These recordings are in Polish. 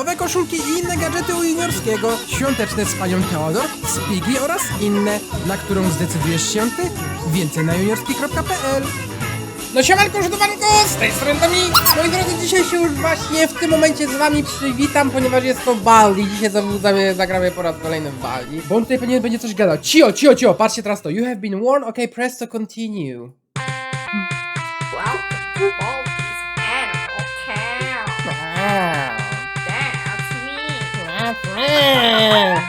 nowe koszulki i inne gadżety u juniorskiego, świąteczne z panią Teodor, spigi oraz inne, na którą zdecydujesz się ty. Więcej na juniorski.pl no siemanko, żudowanko, z tej strony Dominik. Moi drodzy, dzisiaj się już właśnie w tym momencie z wami przywitam, ponieważ jest to Baldi. Dzisiaj zagramy, zagramy po raz kolejny w Baldi. Bo on tutaj pewnie będzie coś gadał. Cio, cio, cio, patrzcie teraz to. You have been warned, okay, press to continue. me.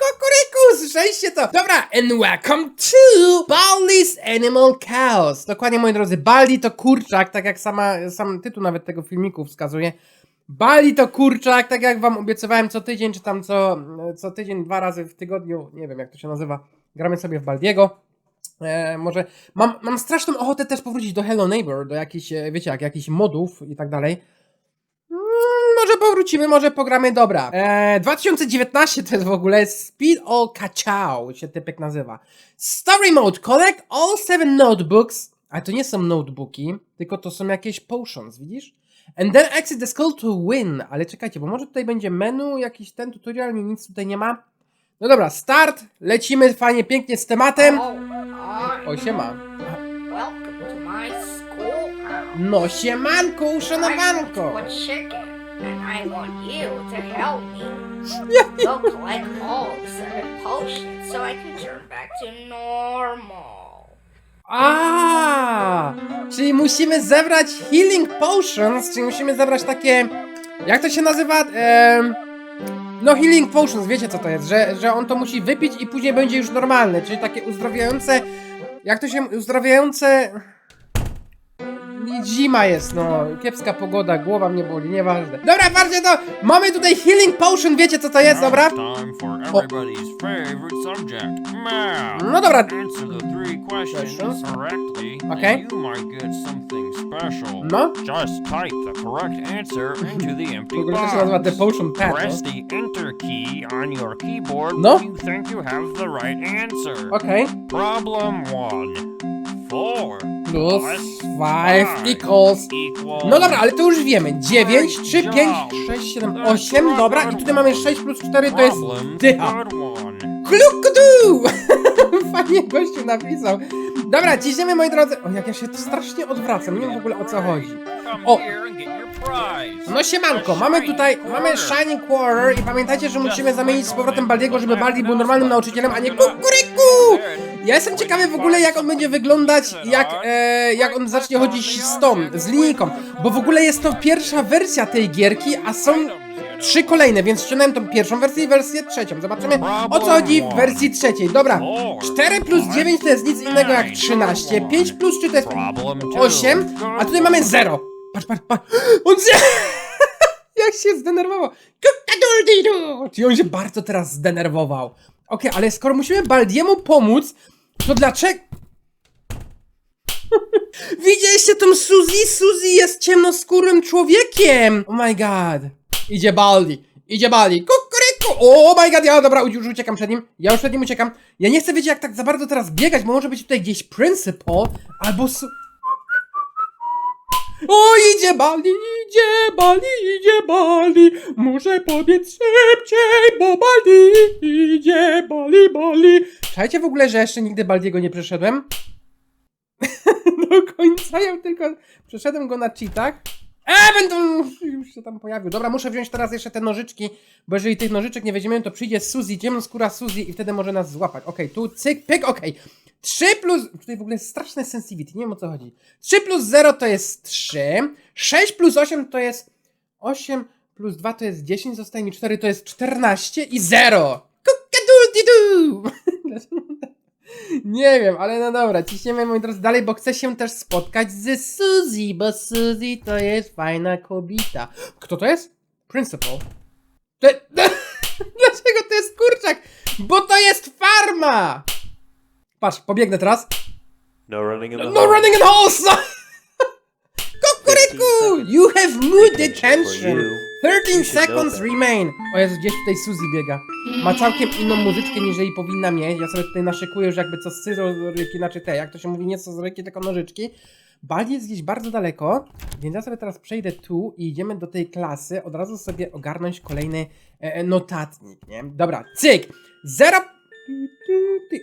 Kukuryku, słyszeliście to? Dobra, and welcome to Baldi's Animal Chaos. Dokładnie, moi drodzy, Baldi to kurczak, tak jak sama, sam tytuł nawet tego filmiku wskazuje. Baldi to kurczak, tak jak wam obiecywałem co tydzień, czy tam co, co tydzień, dwa razy w tygodniu, nie wiem jak to się nazywa, gramy sobie w Baldiego. E, może mam, mam straszną ochotę też powrócić do Hello Neighbor, do jakichś, e, wiecie, jak jakichś modów i tak dalej. Mm, Może powrócimy, może pogramy, dobra. E, 2019 to jest w ogóle Speed All Kachao, się typek nazywa. Story Mode, collect all seven notebooks, ale to nie są notebooki, tylko to są jakieś potions, widzisz? And then exit the skull to win, ale czekajcie, bo może tutaj będzie menu, jakiś ten tutorial, nie, nic tutaj nie ma. No dobra, start, lecimy fajnie, pięknie z tematem. O, siema. No siemanko, uszanowanko. And I want you to help me. Go collect all the seven potions so I can turn back to normal. A, czyli musimy zebrać healing potions, czyli musimy zebrać takie, jak to się nazywa? Em, no healing potions, wiecie co to jest, że, że on to musi wypić i później będzie już normalny, czyli takie uzdrawiające, jak to się, uzdrawiające... Zima jest, no, kiepska pogoda, głowa mnie boli, nieważne. Dobra, patrzcie to, mamy tutaj healing potion, wiecie co to jest, dobra? Time for everybody's favorite subject, math. No dobra, Answer the three questions Questions. correctly, Okay. and you might get something special. No. Just type the correct answer into the w empty ogóle to się nazywa The box. Potion Pad, Press no? the Enter key on your keyboard No. when you think you have the right answer. Okej. Problem one. Four Plus plus 5 equals No dobra, ale to już wiemy. 9, 3, 5, 6, 7, 8. Dobra, i tutaj mamy 6 plus 4 to jest dycha. Klukudu! Fajnie gościu napisał. Dobra, ciśniemy moi drodzy. O, jak ja się strasznie odwracam, nie wiem w ogóle o co chodzi. O. No siemanko, mamy tutaj, mamy Shining Quarter i pamiętajcie, że musimy zamienić z powrotem Baldiego, żeby Baldi był normalnym nauczycielem, a nie kukuryku! Ja jestem ciekawy w ogóle jak on będzie wyglądać, jak, e, jak on zacznie chodzić z tą, z linijką, bo w ogóle jest to pierwsza wersja tej gierki, a są trzy kolejne, więc ściągnąłem tą pierwszą wersję i wersję trzecią. Zobaczymy o co chodzi w wersji trzeciej. Dobra, 4 plus 9 to jest nic innego jak 13, 5 plus 3 to jest Problem two. 8, a tutaj mamy 0. Patrz, patrz, patrz. On się... Jak się zdenerwował. Czyli on się bardzo teraz zdenerwował. Okej, ale skoro musimy Baldiemu pomóc, to dlaczego... Widzieliście tą Suzy? Suzy jest ciemnoskórym człowiekiem! Oh my god. Idzie Baldi. Idzie Baldi. Kukuryku! Oh my god, ja dobra, już uciekam przed nim. Ja już przed nim uciekam. Ja nie chcę, wiecie, jak tak za bardzo teraz biegać, bo może być tutaj gdzieś Principal, albo... Su o, idzie Bali, idzie Bali, idzie Bali. Muszę pobiec szybciej, bo Bali idzie Bali, Bali. Czajcie w ogóle, że jeszcze nigdy Baldiego nie przeszedłem? Do końca ja tylko przeszedłem go na cheatach. Ewentualnie już się tam pojawił. Dobra, muszę wziąć teraz jeszcze te nożyczki, bo jeżeli tych nożyczek nie weźmiemy, to przyjdzie Suzy, ciemnoskóra Suzy i wtedy może nas złapać. Okej, tu cyk, pyk, okej. 3 plus... Tutaj w ogóle jest straszne sensitivity, nie wiem o co chodzi. 3 plus 0 to jest 3, 6 plus 8 to jest 8 plus 2 to jest 10, zostaje mi 4 to jest 14 i 0. Kukaduldidu! Nie wiem, ale no dobra, ciśniemy moi drodzy dalej, bo chcę się też spotkać z Suzy, bo Suzy to jest fajna kobieta. Kto to jest? Principal. Dlaczego to jest kurczak? Bo to jest farma! Patrz, pobiegnę teraz. No running in the No running in horse! Kukuryku! You have mood detention! 13 seconds remain! O Jezu, gdzieś tutaj Suzy biega. Ma całkiem inną muzyczkę niż jej powinna mieć. Ja sobie tutaj naszykuję już jakby co scyzoryki, znaczy te, jak to się mówi, nie scyzoryki, tylko nożyczki. Baldi jest gdzieś bardzo daleko, więc ja sobie teraz przejdę tu i idziemy do tej klasy, od razu sobie ogarnąć kolejny e, e, notatnik, nie? Dobra, cyk! Zero...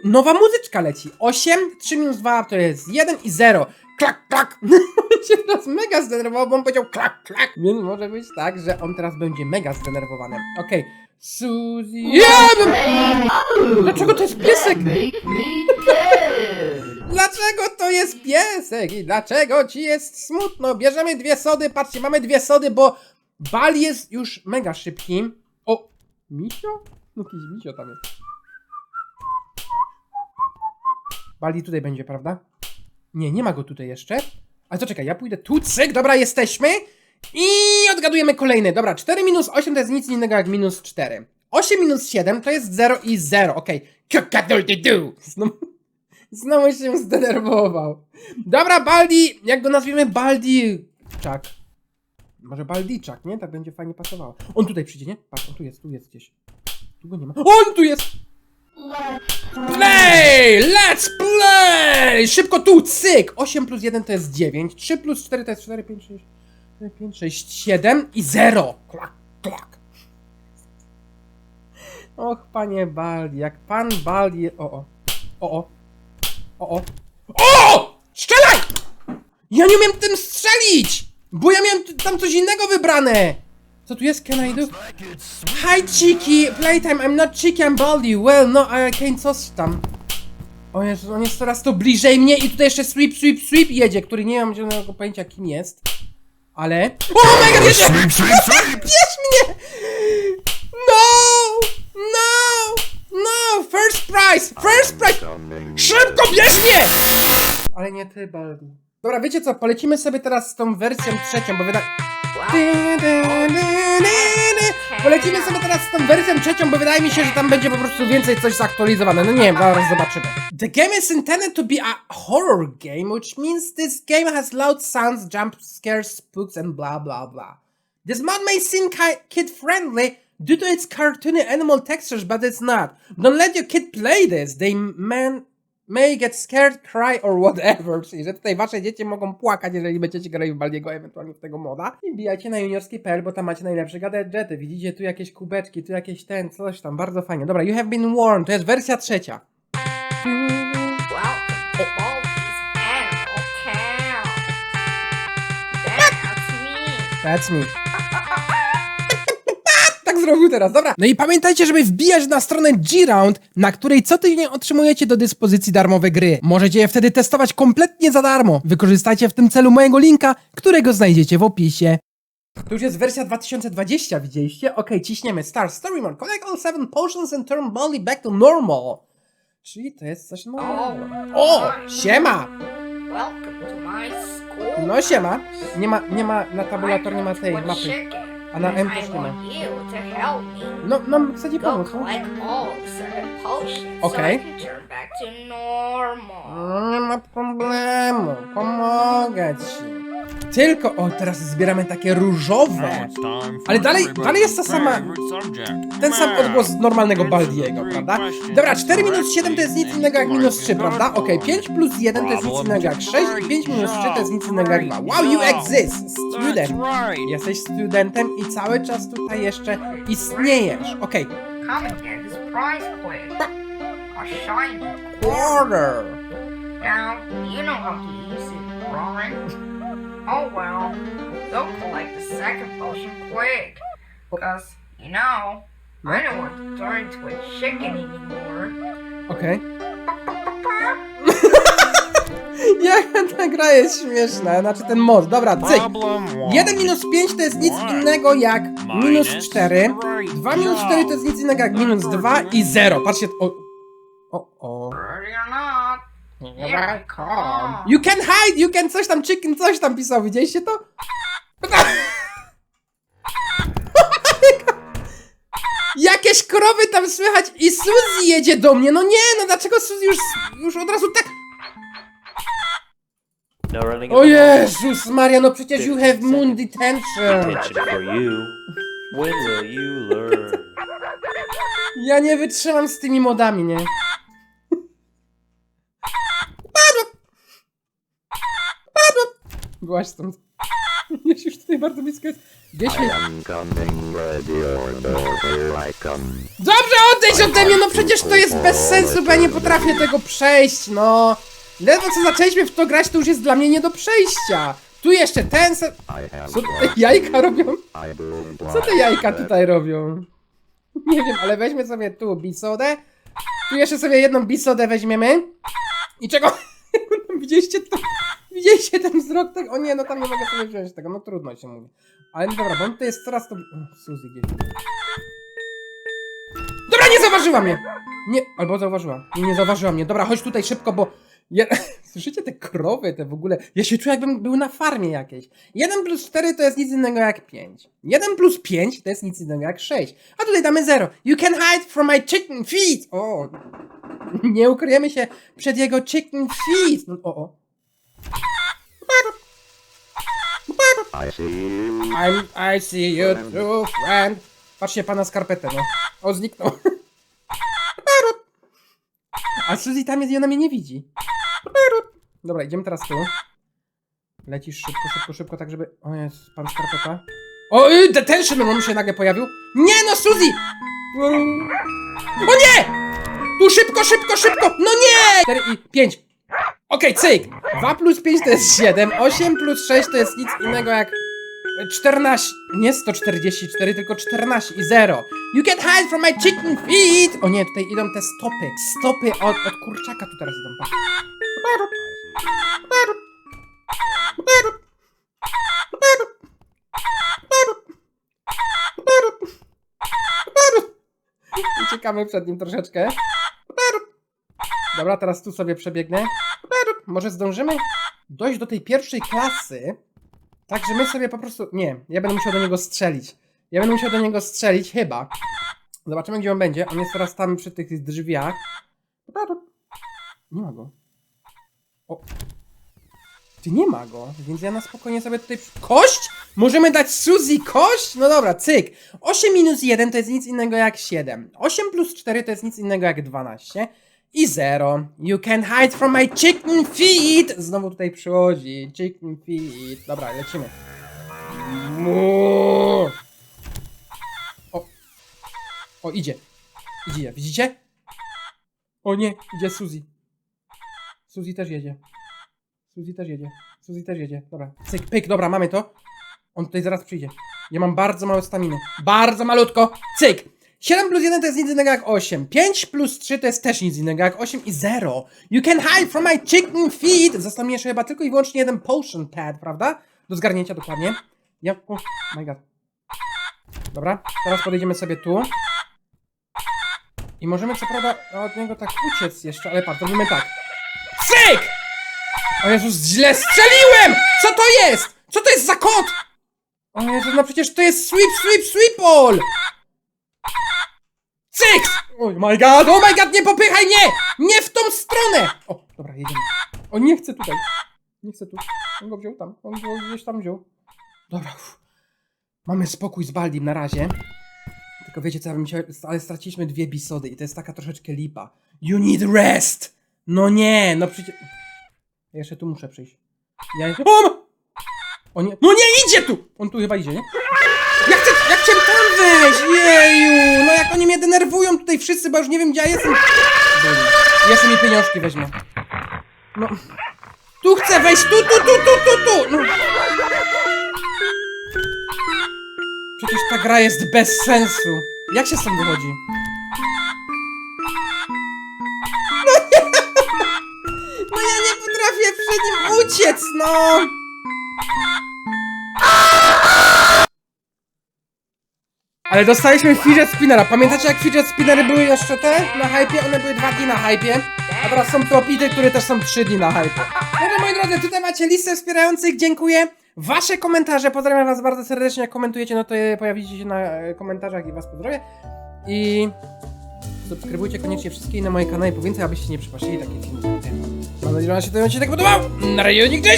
Nowa muzyczka leci. 8, 3 minus 2 to jest 1 i 0. Klak, klak! On się teraz mega zdenerwował, bo on powiedział klak, klak. Więc może być tak, że on teraz będzie mega zdenerwowany. Okej. Suzy... Yeah! Dlaczego to jest piesek? Dlaczego to jest piesek? I dlaczego ci jest smutno? Bierzemy dwie sody, patrzcie, mamy dwie sody, bo bal jest już mega szybki. O, misio? No jakiś misio tam jest. Bali tutaj będzie, prawda? Nie, nie ma go tutaj jeszcze. Ale to czekaj, ja pójdę tu, cyk, dobra, jesteśmy. I odgadujemy kolejny. Dobra, 4 minus 8 to jest nic innego jak minus 4. 8 minus 7 to jest 0 i 0, okej. Okay. Znowu, znowu się zdenerwował. Dobra, Baldi, jak go nazwiemy Baldi... Czak. Może Baldiczak, nie? Tak będzie fajnie pasowało. On tutaj przyjdzie, nie? Patrz, on tu jest, tu jest gdzieś. Tu go nie ma. On tu jest! Play! Let's play! Szybko tu, cyk! 8 plus 1 to jest 9, 3 plus 4 to jest 4, 5, 6, 4, 5, 6, 7 i 0. Klak, klak. Och, panie Baldi, jak pan Baldi... O, o. O, o. O, o. O! Strzelaj! Ja nie umiem tym strzelić! Bo ja miałem tam coś innego wybrane! Co tu jest? Can I do? Hi, Cheeky! Playtime, I'm not Cheeky, I'm Baldi. Well, no, I can't coś tam. O Jezu, on jest coraz to bliżej mnie i tutaj jeszcze sweep, sweep, sweep jedzie, który nie mam zielonego pojęcia kim jest. Ale... O mega jedzie! Bierz mnie! No! No! No! First prize! First prize! Szybko, bierz mnie! Ale nie ty, Baldi. Dobra, wiecie co, polecimy sobie teraz z tą wersją trzecią, bo wydaje... Sobie teraz tą wersją trzecią, bo wydaje mi się, że tam będzie po prostu więcej coś zaktualizowane. No nie wiem, zaraz zobaczymy. The game is intended to be a horror game, which means this game has loud sounds, jump scares, spooks and blah blah blah. This mod may seem kid friendly due to its cartoony animal textures, but it's not. Don't let your kid play this. They man may get scared, cry or whatever. Czyli, że tutaj wasze dzieci mogą płakać, jeżeli będziecie grali w Baldiego, ewentualnie w tego moda. I bijajcie na juniorski.pl, bo tam macie najlepsze gadżety. Widzicie tu jakieś kubeczki, tu jakieś ten, coś tam. Bardzo fajnie. Dobra, you have been warned. To jest wersja trzecia. That's me. Zrobił teraz, dobra. No i pamiętajcie, żeby wbijać na stronę G-Round, na której co tydzień otrzymujecie do dyspozycji darmowe gry. Możecie je wtedy testować kompletnie za darmo. Wykorzystajcie w tym celu mojego linka, którego znajdziecie w opisie. To już jest wersja 2020, widzieliście? Okej, ciśniemy. Start Story Mode. Collect all seven potions and turn Baldi back to normal. Czyli to jest coś nowego. O! Siema! Welcome to my school. No siema. Nie ma, nie ma, na tabulator nie ma tej mapy. chicken. A na M też I nie ma. want you to help me. No, no, chcę ci pomóc, no. normal. No, Nie ma problemu, pomogę ci. Tylko, o, teraz zbieramy takie różowe. Ale dalej- dalej jest ta sama-. Ten sam odgłos normalnego Baldiego, prawda? Dobra, 4 minus 7 to jest nic innego jak minus might 3, be prawda? for 5 plus 1 to jest nic innego jak 6 i 5 minus 3 to jest nic innego jak 2. Wow, you exist, student! Jesteś studentem i cały czas tutaj jeszcze istniejesz. Shiny quarter. Now, you know how to use it, right? Oh well, go collect the second potion quick. Because, you know, I don't want to turn into a chicken anymore. Okej. Jaka ta gra jest śmieszna, znaczy ten mod. Dobra, cyk. Problem one. 1 minus 5 to jest nic innego jak minus 4. 2 minus 4 to jest nic innego jak minus 2 i 0. Patrzcie, o... O, o. Ready or not, here I come. You can hide, you can coś tam, chicken coś tam pisał, widzieliście to? Jakieś krowy tam słychać i Suzy jedzie do mnie, no nie, no dlaczego Suzy już, już od razu tak... No running O. Jezus Maria, no przecież you have moon detention. Attention for you. When will you learn? Ja nie wytrzymam z tymi modami, nie? Byłaś stąd. Jest już tutaj bardzo blisko jest. Gdzieś mnie... am coming, ready or here I come. Dobrze, odejdź ode mnie, no przecież to jest bez sensu, bo ja nie potrafię tego przejść, no. Ledwo co zaczęliśmy w to grać, to już jest dla mnie nie do przejścia. Tu jeszcze ten se... Co te jajka robią? Co te jajka tutaj robią? Nie wiem, ale weźmy sobie tu bisodę. Tu jeszcze sobie jedną bisodę weźmiemy. I czego? Widzieliście to? Widzieliście ten wzrok? Tak? O nie, no tam nie mogę sobie wziąć tego, no trudno się mówi. Ale no dobra, bo on to jest coraz to... Suzy gdzieś. Dobra, nie zauważyła mnie! Nie, albo zauważyła. Nie, nie zauważyła mnie. Dobra, chodź tutaj szybko, bo... Je... Słyszycie te krowy, te w ogóle... Ja się czuję jakbym był na farmie jakiejś. 1 plus 4 to jest nic innego jak 5. 1 plus 5 to jest nic innego jak 6. A tutaj damy 0. You can hide from my chicken feet! O! Nie ukryjemy się przed jego chicken feet! No, o, o. I see you. I'm, I see you too, friend. Patrzcie, pana skarpetę, no. O, zniknął. A Suzy tam jest i ona mnie nie widzi. Dobra, idziemy teraz tu. Lecisz szybko, szybko, szybko, tak żeby... O jest, pan skarpeta. O, y, detention, on się nagle pojawił. Nie no, Suzy! O nie! Tu szybko, szybko, szybko! No nie! 4 i 5. Okej, cyk! 2 plus 5 to jest 7, 8 plus 6 to jest nic innego jak 14, nie 144, tylko 14 i 0. You can hide from my chicken feet! O nie, tutaj idą te stopy. Stopy od, od kurczaka tu teraz idą. Uciekamy przed nim troszeczkę. Dobra, teraz tu sobie przebiegnę. Może zdążymy dojść do tej pierwszej klasy, tak, że my sobie po prostu... Nie, ja będę musiał do niego strzelić. Ja będę musiał do niego strzelić, chyba. Zobaczymy, gdzie on będzie. On jest teraz tam przy tych drzwiach. Nie ma go. O. Ty nie ma go, więc ja na spokojnie sobie tutaj... Kość? Możemy dać Suzy kość? No dobra, cyk. 8 minus 1 to jest nic innego jak 7. 8 plus 4 to jest nic innego jak 12. I 0. You can hide from my chicken feet. Znowu tutaj przychodzi. Chicken feet. Dobra, lecimy. Mu. O. O, idzie. Idzie, widzicie? O nie, idzie Suzy. Suzy też jedzie. Suzy też jedzie. Suzy też jedzie. Dobra, cyk, pyk, dobra, mamy to. On tutaj zaraz przyjdzie. Ja mam bardzo mało staminy. Bardzo malutko. Cyk. 7 plus 1 to jest nic innego jak 8. 5 plus 3 to jest też nic innego jak 8 i 0. You can hide from my chicken feet. Został mi jeszcze chyba tylko i wyłącznie jeden potion pad, prawda? Do zgarnięcia dokładnie. Ja... O my god. Dobra, teraz podejdziemy sobie tu. I możemy co prawda od niego tak uciec jeszcze, ale patrz, robimy tak. Cyk! O Jezus, źle strzeliłem! Co to jest? Co to jest za kot? O Jezu, no przecież to jest sweep, sweep, sweep all! Cyk! Oh my god, oh my god, nie popychaj mnie! Nie w tą stronę! O, dobra, jedziemy. O, nie chcę tutaj. Nie chcę tu. On go wziął tam. On go gdzieś tam wziął. Dobra, uff. Mamy spokój z Baldim na razie. Tylko wiecie co, ja bym chciał, ale straciliśmy dwie bisody i to jest taka troszeczkę lipa. You need rest! No nie, no przecież... Ja jeszcze tu muszę przyjść. Ja... O! ma- O nie, no nie idzie tu! On tu chyba idzie, nie? Ja chcę, ja chciałem tam wejść, jeju! No jak oni mnie denerwują tutaj wszyscy, bo już nie wiem gdzie ja jestem. Dobra. Jeszcze mi pieniążki weźmie. No. Tu chcę wejść, tu, tu, tu, tu, tu, tu! No. Przecież ta gra jest bez sensu. Jak się stąd wychodzi? No nie! No ja nie potrafię przed nim uciec, no! Ale dostaliśmy fidget spinnera. Pamiętacie jak fidget spinnery były jeszcze te na hypie? One były dwa dni na hypie. A teraz są tropity, które też są trzy dni na hypie. No to moi drodzy, tutaj macie listę wspierających. Dziękuję. Wasze komentarze, pozdrawiam was bardzo serdecznie. Jak komentujecie, no to pojawicie się na e, komentarzach i was pozdrowię. I subskrybujcie koniecznie wszystkie inne moje kanały po więcej, abyście nie przepaścili takich filmów. Mam nadzieję, że wam się ten odcinek podobał. Na razie, nigdy!